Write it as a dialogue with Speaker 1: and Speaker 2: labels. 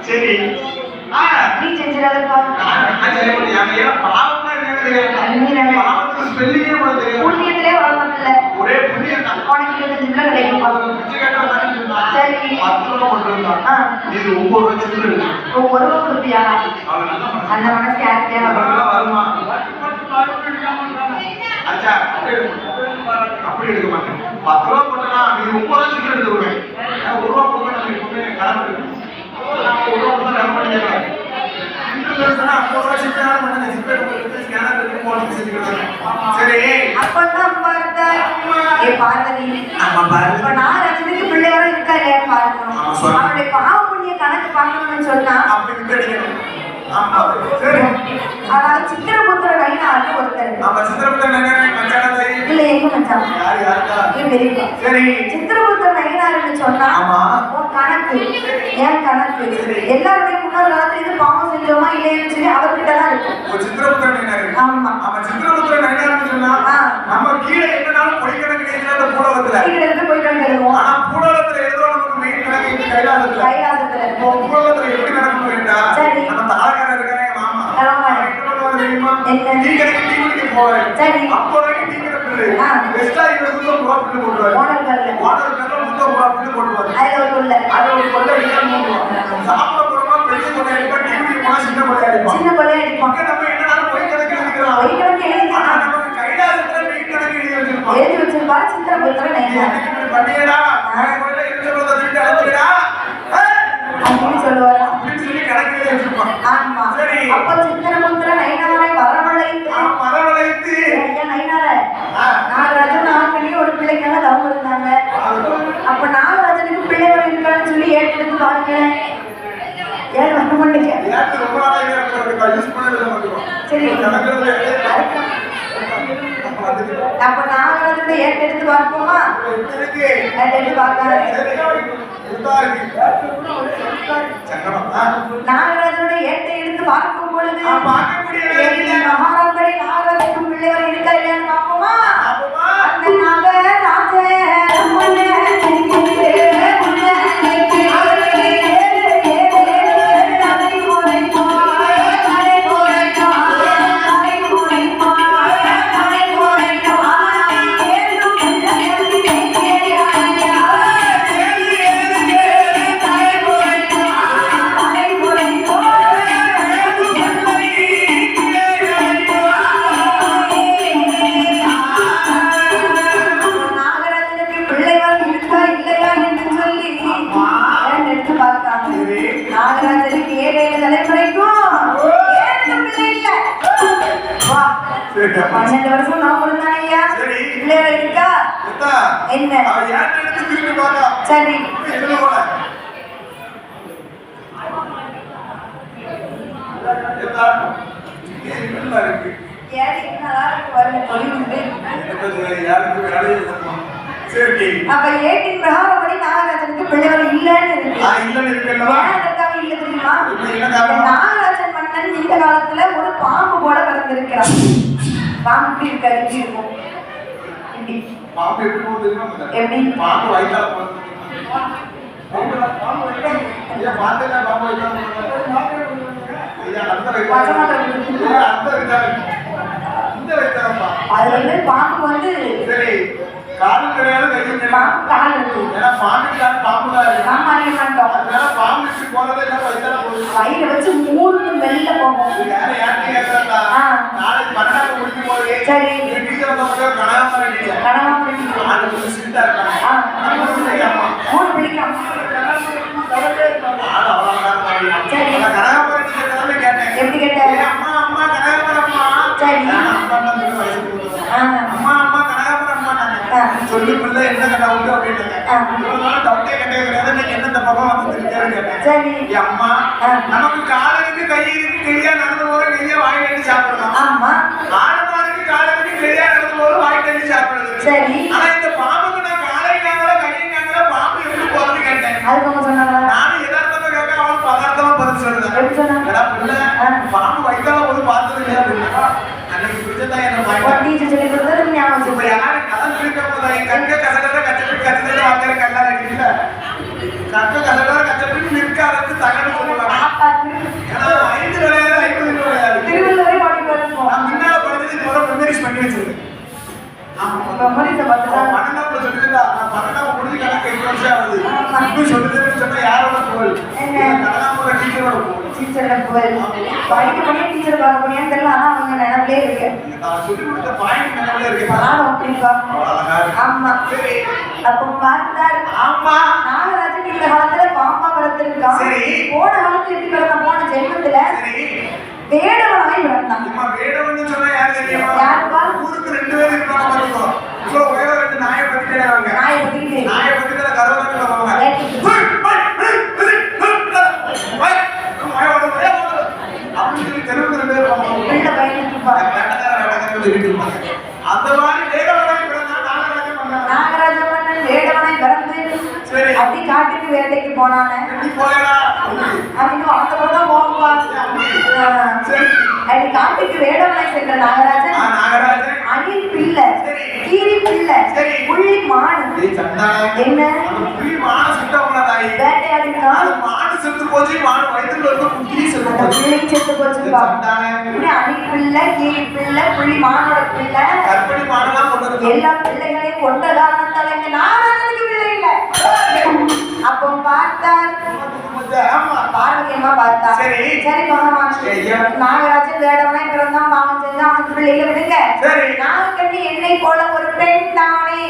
Speaker 1: சரி. ஆ.
Speaker 2: நீ செஞ்சிடாதப்பா.
Speaker 1: நான் செய்ய முடியும்? எனக்கு ஏன் பாவம்னா என்னன்னு தெரியாது பாவத்துக்கு ஸ்பெல்லிங்கே உங்களுக்கு தெரியாது.
Speaker 2: புண்ணியத்திலே வளர்ந்ததில்ல
Speaker 1: ஒரே புண்ணியம் தான்.
Speaker 2: உனக்கு இருபத்தஞ்சு கிலோ
Speaker 1: சொன்னா.
Speaker 2: சரி.
Speaker 1: பத்து ரூபா கொண்டு. இது ரூபா
Speaker 2: ரூபா கொடுப்பியா. அந்த மனசு யாருக்கு தேவை?
Speaker 1: வருமா? அச்சா, அப்படி எடுக்க மாட்டேன். பத்து ரூபா போட்டேன்னா, இது ஒன்பது ரூபா சில்லறை எடுத்துருவேன். ஏன்னா, ஒரு ரூபா போட்டா
Speaker 2: அதாவது சித்திரபுத்திர நைனார்னு ஒருத்தர் இல்ல எங்க மச்சான்?
Speaker 1: சரி.
Speaker 2: சித்திரபுத்திர நைனார்னு சொன்னா. உன் கணக்கு ஏன் கணக்கு எல்லாருடைய முன்னோர் காலத்துல இது பாவம் செஞ்சோமா இல்லையான்னு சொல்லி அவர்கிட்ட தான் இருக்கும்
Speaker 1: சித்திரபுத்திர நினைவு
Speaker 2: ஆமா
Speaker 1: நம்ம சித்திரபுத்திர நினைவு சொன்னா. நம்ம கீழே என்னனாலும் பொய்க்கணக்கு எழுதுற அந்த பூலகத்துல
Speaker 2: வீட்டுல இருந்து போயிட்டு வந்து எழுதுவோம்
Speaker 1: ஆனா பூலகத்துல எழுதுறோம் நமக்கு மெயின் கணக்கு இங்க கைலாசத்துல
Speaker 2: கைலாசத்துல
Speaker 1: இப்போ பூலகத்துல எப்படி நடக்கும் கேட்டா
Speaker 2: சரி.
Speaker 1: நம்ம தாரகாரர் இருக்காரு எங்க மாமா
Speaker 2: ஆமா.
Speaker 1: அவன் என்ன பண்ணுவாரு தெரியுமா
Speaker 2: என்ன?
Speaker 1: டீ கடைக்கு டீ குடிக்க போவாரு
Speaker 2: சரி.
Speaker 1: அப்போ வரைக்கும் டீ கடை. பெஸ்டா வாட்டர்
Speaker 2: உள்ள
Speaker 1: அது ஒரு கொள்ளை. சாப்பிட போறோமா, பெரிய கொள்ளை அடிப்பா, டீ குடிக்க போனா சின்ன கொள்ளை அடிப்பா.
Speaker 2: சின்ன கொள்ளையா அடிப்பான்
Speaker 1: இங்க நம்ம என்னனாலும் பொய் கணக்கு எழுதிக்கலாம்.
Speaker 2: ஒரு கிழக்கு எழுதி
Speaker 1: ஆனா நமக்கு கைலாசத்துல மெய் கணக்கு எழுதி வச்சிருப்பான்.
Speaker 2: எழுதி வச்சிருப்பாரு சித்திரபுத்திர
Speaker 1: நீ
Speaker 2: நைனார்
Speaker 1: எனக்கு இப்படி பண்ணியேடா, நான் கொள்ளை இருக்கிறத திருட்டு அனுப்புறியா? ஏய்,
Speaker 2: அப்படின்னு சொல்லுவாரா
Speaker 1: அப்படின்னு சொல்லி கணக்கு எழுதி வச்சிருப்பான்.
Speaker 2: ஆமா
Speaker 1: சரி.
Speaker 2: அப்ப சித்திரபுத்திர நைனாரை வரவழைத்து
Speaker 1: ஆ, மரவளைத்து,
Speaker 2: ஐயா நைனார
Speaker 1: ஆ,
Speaker 2: நாகராஜன் நாகனி ஒரு பிள்ளைக்காக தவம் இருந்தாங்க அப்ப நாகராஜனுக்கு பிள்ளைகள் இருக்கான்னு சொல்லி ஏற்றெடுத்து பாருங்க ஏன் மாட்டீங்க
Speaker 1: ஏத்து ரொம்ப நாளா இங்க இருக்கு, யூஸ் பண்ணவே இல்லை.
Speaker 2: சரி.
Speaker 1: ஏய், அப்ப வந்துட்டு,
Speaker 2: அப்ப நாகராஜனை ஏற்றெடுத்து பார்ப்போமா?
Speaker 1: ஆ.
Speaker 2: நாகராஜனோட ஏட்டை எடுத்து பார்க்கும் பொழுது. மகாராஜரை நாகராஜனுக்கும் பிள்ளைகள் இருக்கா இல்லையான்னு பார்ப்போமா? பன்னெண்டு வருஷம் நான் இருந்தான் ஐயா. பிள்ளைகள் இருக்கா? என்ன. சரி. அப்ப ஏட்டின் பிரகாரப்படி நாகராஜனுக்கு பிள்ளைகள் இல்லைன்னு இருக்கு
Speaker 1: ஆ, இல்லைன்னு இருக்கல்லவா?
Speaker 2: ஏன் அதற்காக இல்ல தெரியுமா
Speaker 1: இப்ப என்ன காரணம்?
Speaker 2: இந்த நாகராஜன் மன்னன் இந்த காலத்துல ஒரு பாம்பு போல பிறந்திருக்கிறான் பாம்பு இப்படி இருக்காது இப்படி இருக்கும்
Speaker 1: பாம்பு எப்படி போகுது?
Speaker 2: எப்படி?
Speaker 1: பாம்பு வயித்தால போகுது தெரியுமா? பாம்பு பாம்பு வயித்தால போகுது. ஐயா, பார்த்தேன்னா பாம்பு வயித்தால போகுது. ஐயா, அந்த வயித்தால.
Speaker 2: பச்சை மாத்திரை
Speaker 1: ஐயா, அந்த வயித்தால. இந்த வயித்தாலப்பா.
Speaker 2: அது வந்து பாம்பு வந்து
Speaker 1: காலும் கிடையாது கையும் கிடையாது
Speaker 2: கால் இருக்கு
Speaker 1: ஏன்னா பாம்பு கால் பாம்பு தான் இருக்கு அதனால பாம்பு இப்படி போறதே இல்லை வயித்தால போகுது
Speaker 2: வயிறு வச்சு மூணு வெளில போகும்
Speaker 1: யாரை யார்கிட்ட கேட்கறதா? நாளைக்கு பன்னெண்டாவது முடிக்கும் போது
Speaker 2: சரி.
Speaker 1: டீச்சர் வந்தவங்க கனகாமரம் டீச்சர்.
Speaker 2: கனவா பிடிக்கும்
Speaker 1: அது கொஞ்சம் ஆ இருக்காங்க. நம்ம ஐயாம்மா.
Speaker 2: மூணு பிடிக்கும். சரி.
Speaker 1: கேட்டேன்.
Speaker 2: எப்படி கேட்டாரு
Speaker 1: ஏய், அம்மா, அம்மா, கனகாமரம்மா.
Speaker 2: சரி.
Speaker 1: நான் அம்மான்னு சொல்லி வயசு.
Speaker 2: ஆ.
Speaker 1: அம்மா, அம்மா, கனகாமரம்மா நாங்க. சொல்லு பிள்ளை என்ன. இவ்வளவு நாள் டவுட்டே கேட்டே கிடையாது. என்ன இந்த பக்கம் வந்து திருப்பியாரு கேட்டேன். அம்மா. நமக்கு கால் இருக்கு கை இருக்கு கையா நடந்து போறோம் கையா வாய் கட்டி சாப்பிடணும்.
Speaker 2: ஆமா.
Speaker 1: ஆடு மாடுக்கு கால் இருக்கு கையா நடந்து போறோம் வாய் கட்டி சாப்பிடுறது.
Speaker 2: சரி.
Speaker 1: ஆனா இந்த பாம்புக்கு நான் காலைங்காங்களா கையங்காங்களா பாம்பு எப்படி போறது கேட்டேன். நானும் யதார்த்தமா கேட்க அவன் பதார்த்தமா பதில் சொல்லுறேன்
Speaker 2: எப்படி சொன்னாங்க?
Speaker 1: எடா பிள்ளை
Speaker 2: ஆ.
Speaker 1: பாம்பு வைக்கால ಕಟ್ಟಿರ್ಬೋದ ಈ ಕಣ್ಕ ಕಸಡರ ಕಚ್ಚಬಿಟ್ಟು ಕಚ್ಚದಲ್ಲಿ ಮಾಡ್ತಾರೆ
Speaker 2: ಕಲ್ಲ
Speaker 1: ಇಲ್ಲ
Speaker 2: ಕಣ್ಕ ಕಸಡರ ಕಚ್ಚಬಿಟ್ಟು ನಿಲ್ಕಾಲಕ್ಕೆ
Speaker 1: ತಗೊಂಡು
Speaker 2: ಹೋಗಲ್ಲ
Speaker 1: ஐந்து விளையாடு ஐம்பது விளையாடு. நான் முன்னால படிச்சது முதல்ல மெமரிஸ் பண்ணி வச்சிருக்கேன் பன்னெண்டாம் பன்னெண்டாம் முடிஞ்சு கணக்கு எட்டு வருஷம் ஆகுது. இன்னும்
Speaker 2: சொல்லுதுன்னு
Speaker 1: சொன்னா யாரோட புகழ் கடலாமூர
Speaker 2: டீச்சரோட புகழ் படிக்க முடியும் டீச்சர் பார்க்க முடியும் தெரியல. ஆனா அவங்க
Speaker 1: நினைவுல இருக்கு.
Speaker 2: நானும் அப்படிப்பா. ஆமா. அப்போ பார்த்தார்.
Speaker 1: ஆமா
Speaker 2: நாகராஜன் இந்த காலத்துல பாம்பா பிறந்திருக்கான்
Speaker 1: சரி.
Speaker 2: போன காலத்துல எப்படி பிறந்தான் போன ஜென்மத்துல
Speaker 1: சரி
Speaker 2: வேடவனாய் பிறந்தான்
Speaker 1: அம்மா வேடவன்னு சொன்னா யாரு தெரியுமா
Speaker 2: யாருப்பா?
Speaker 1: ஊருக்கு ரெண்டு பேரும் இருக்காங்க பாத்துக்கோ இப்போ ஒரே ஒரு ரெண்டு நாயை பத்திட்டே வாங்க
Speaker 2: நாயை பத்திக்கிட்டு
Speaker 1: நாயை பத்திட்டு கருவாங்க சொல்லுவாங்க
Speaker 2: ஏய்,
Speaker 1: அப்படின்னு சொல்லி தெருவுக்கு ரெண்டு பேரும் போவாங்க.
Speaker 2: பிள்ளை பயந்துட்டுப்பா
Speaker 1: வேட்டக்கார வேட்டக்காரன்னு சொல்லிட்டு இருப்பாங்க. அந்த மாதிரி வேடவனாய் பிறந்தா நாகராஜன் வந்தாங்க.
Speaker 2: நாகராஜன் மன்னன் வேடவனாய் பிறந்து
Speaker 1: சரி.
Speaker 2: அப்படி வேட்டைக்கு போனானே. அவனுக்கு அந்த பக்கம்
Speaker 1: சரி.
Speaker 2: அப்படி காட்டுக்கு வேடவனாய் சென்ற நாகராஜன். அணில் பிள்ளை. கீரி பிள்ளை. புள்ளி
Speaker 1: சந்தானம்.
Speaker 2: என்ன
Speaker 1: புலி மாடு அது செத்து போச்சு மாடு வயிற்றுல இருக்க குட்டி செத்து போச்சு
Speaker 2: பிள்ளை செத்து போச்சுப்பா அணில் பிள்ளை கீரி பிள்ளை புள்ளி மானோட பிள்ளை
Speaker 1: கர்ப்பிணி மாடுலாம் கொண்டு
Speaker 2: எல்லா
Speaker 1: சரி.
Speaker 2: சரி பகவான். நாகராஜன் வேடவனாய் பிறந்தான் பாவம் செஞ்சா அவனுக்கு பிள்ளைகளை விடுங்க
Speaker 1: சரி.
Speaker 2: நாகக்கண்ணி என்னை போல ஒரு பெண் தானே